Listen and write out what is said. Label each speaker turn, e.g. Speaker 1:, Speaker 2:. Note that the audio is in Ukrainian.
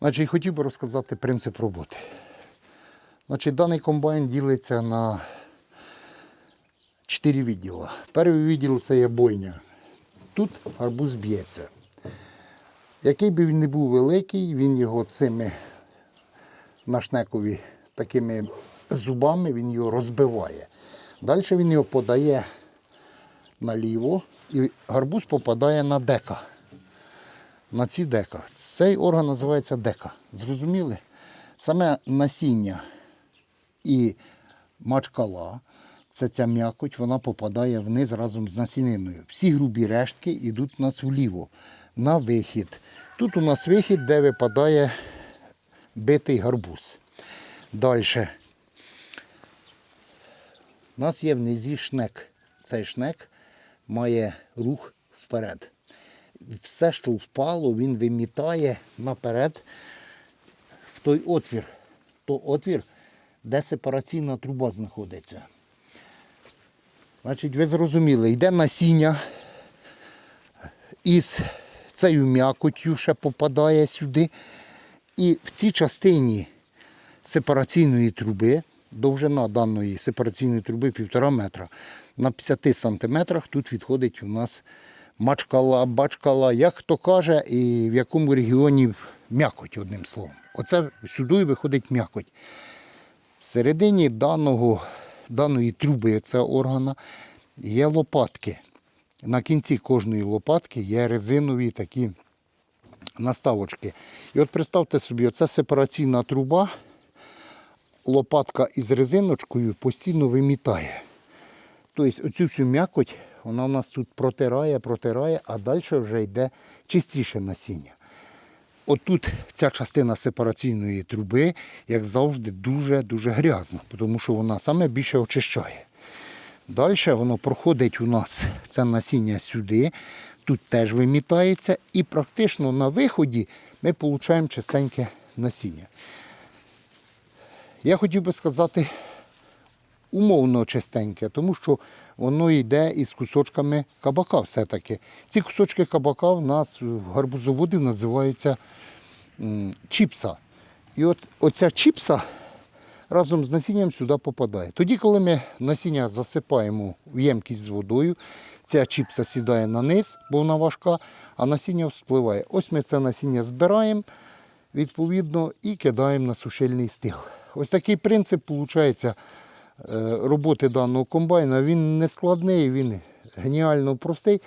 Speaker 1: Значить, хотів би розказати принцип роботи. Значить, даний комбайн ділиться на чотири відділи. Перший відділ це є бойня. Тут гарбуз б'ється. Який би він не був великий, він його цими на такими зубами він його розбиває. Далі він його подає наліво і гарбуз попадає на дека. На ці дека. Цей орган називається дека. Зрозуміли? Саме насіння і мачкала, це ця м'якоть, вона попадає вниз разом з насіниною. Всі грубі рештки йдуть у нас вліво, на вихід. Тут у нас вихід, де випадає битий гарбуз. Далі. У нас є внизі шнек. Цей шнек має рух вперед. Все, що впало, він вимітає наперед в той отвір. То отвір, де сепараційна труба знаходиться. Значить, ви зрозуміли, йде насіння із цією м'якоттю ще попадає сюди. І в цій частині сепараційної труби, довжина даної сепараційної труби 1,5 метра. На 50 сантиметрах тут відходить у нас мачкала, бачкала, як хто каже, і в якому регіоні м'якоть, одним словом. Оце сюди виходить м'якоть. Всередині даного, даної труби цього органа є лопатки. На кінці кожної лопатки є резинові такі наставочки. І от представте собі, оце сепараційна труба, лопатка із резиночкою постійно вимітає. Тобто оцю всю м'якоть, вона у нас тут протирає, протирає, а далі вже йде чистіше насіння. Отут ця частина сепараційної труби, як завжди, дуже-дуже грязна, тому що вона саме більше очищає. Далі воно проходить у нас це насіння сюди, тут теж вимітається, і практично на виході ми отримуємо чистеньке насіння. Я хотів би сказати умовно чистеньке, тому що воно йде із кусочками кабака все-таки. Ці кусочки кабака в нас в гарбузоводів називаються чіпса. І от оця чіпса разом з насінням сюди попадає. Тоді, коли ми насіння засипаємо в ємкість з водою, ця чіпса сідає на низ, бо вона важка, а насіння вспливає. Ось ми це насіння збираємо відповідно і кидаємо на сушильний стіл. Ось такий принцип виходить роботи даного комбайна. Він не складний, він геніально простий,